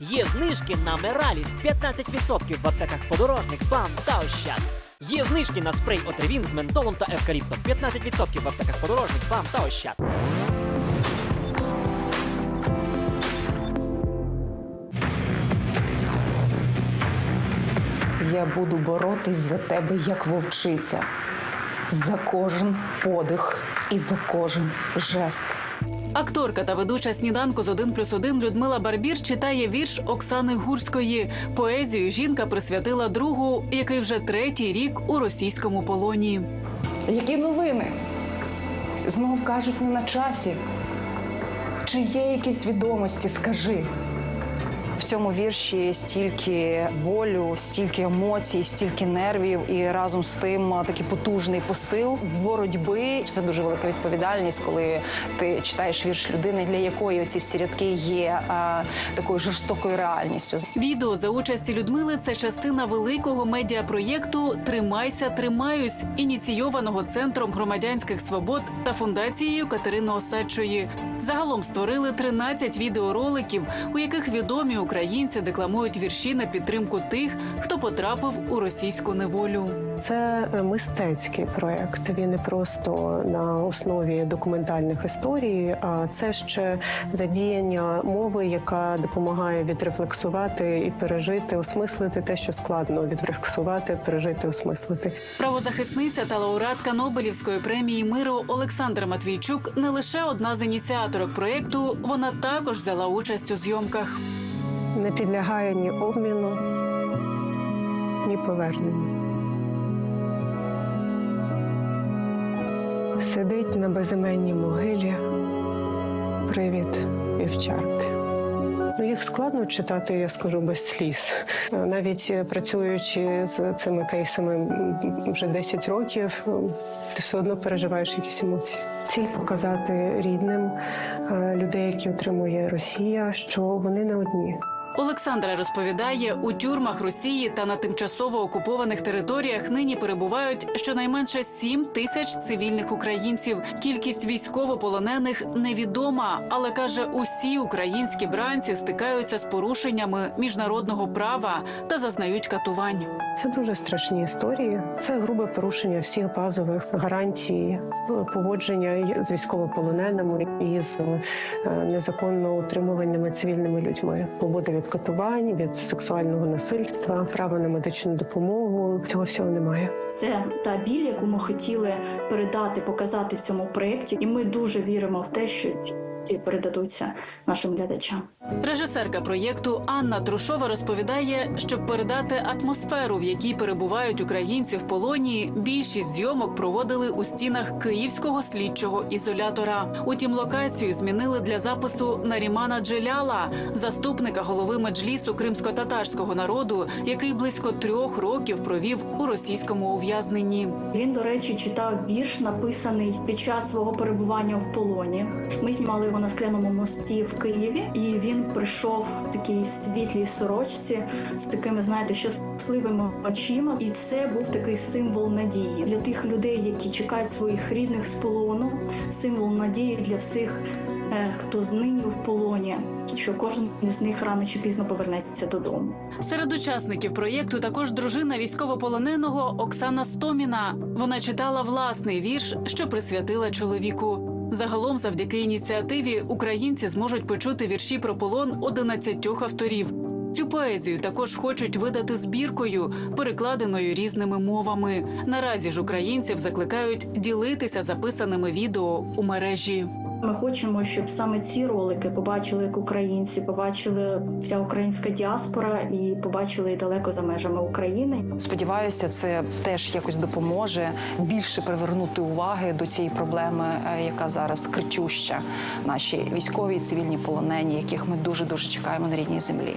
Є знижки на Мераліс 15% в аптеках подорожник, БАМ та Ощад. Є знижки на спрей Отривін з ментолом та евкаліптом 15% в аптеках подорожник, БАМ та Ощад. Я буду боротись за тебе як вовчиця, за кожен подих і за кожен жест. Акторка та ведуча сніданку з 1 плюс 1 Людмила Барбір читає вірш Оксани Гурської. Поезію жінка присвятила другу, який вже третій рік у російському полоні. Які новини? Знов кажуть не на часі. Чи є якісь відомості? Скажи. В цьому вірші стільки болю, стільки емоцій, стільки нервів, і разом з тим такий потужний посил боротьби. Це дуже велика відповідальність, коли ти читаєш вірш людини, для якої ці всі рядки є а, такою жорстокою реальністю. Відео за участі Людмили це частина великого медіапроєкту Тримайся, тримаюсь, ініційованого центром громадянських свобод та фундацією Катерини Осадчої. Загалом створили 13 відеороликів, у яких відомі українці декламують вірші на підтримку тих, хто потрапив у російську неволю. Це мистецький проект. Він не просто на основі документальних історій, а це ще задіяння мови, яка допомагає відрефлексувати і пережити, осмислити те, що складно відрефлексувати, пережити, осмислити. Правозахисниця та лауреатка Нобелівської премії миру Олександра Матвійчук не лише одна з ініціаторок проєкту, вона також взяла участь у зйомках. Не підлягає ні обміну, ні поверненню. Сидить на безіменній могилі. Привід вівчарки. Їх складно читати, я скажу, без сліз. Навіть працюючи з цими кейсами вже 10 років, ти все одно переживаєш якісь емоції. Ціль показати рідним людей, які отримує Росія, що вони не одні. Олександра розповідає, у тюрмах Росії та на тимчасово окупованих територіях нині перебувають щонайменше 7 тисяч цивільних українців. Кількість військовополонених невідома, але каже, усі українські бранці стикаються з порушеннями міжнародного права та зазнають катувань. Це дуже страшні історії. Це грубе порушення всіх базових гарантій поводження з військовополоненими і з е, незаконно утримуваними цивільними людьми. Свобода від катувань, від сексуального насильства, права на медичну допомогу. Цього всього немає. Це та біль, яку ми хотіли передати, показати в цьому проєкті, і ми дуже віримо в те, що ці передадуться нашим глядачам. Режисерка проєкту Анна Трушова розповідає, щоб передати атмосферу, в якій перебувають українці в полоні, більшість зйомок проводили у стінах київського слідчого ізолятора. Утім, локацію змінили для запису Нарімана Джеляла, заступника голови меджлісу кримсько-татарського народу, який близько трьох років провів у російському ув'язненні. Він, до речі, читав вірш, написаний під час свого перебування в полоні. Ми знімали його на скляному мості в Києві, і він прийшов в такій світлій сорочці з такими, знаєте, щасливими очима. І це був такий символ надії для тих людей, які чекають своїх рідних з полону, символ надії для всіх. е, Хто нині в полоні, що кожен із них рано чи пізно повернеться додому. Серед учасників проєкту також дружина військовополоненого Оксана Стоміна. Вона читала власний вірш, що присвятила чоловіку. Загалом, завдяки ініціативі, українці зможуть почути вірші про полон 11 авторів. Цю поезію також хочуть видати збіркою, перекладеною різними мовами. Наразі ж українців закликають ділитися записаними відео у мережі. Ми хочемо, щоб саме ці ролики побачили як українці, побачили вся українська діаспора і побачили далеко за межами України. Сподіваюся, це теж якось допоможе більше привернути уваги до цієї проблеми, е, яка зараз кричуща наші військові і цивільні полонені, яких ми дуже дуже чекаємо на рідній землі.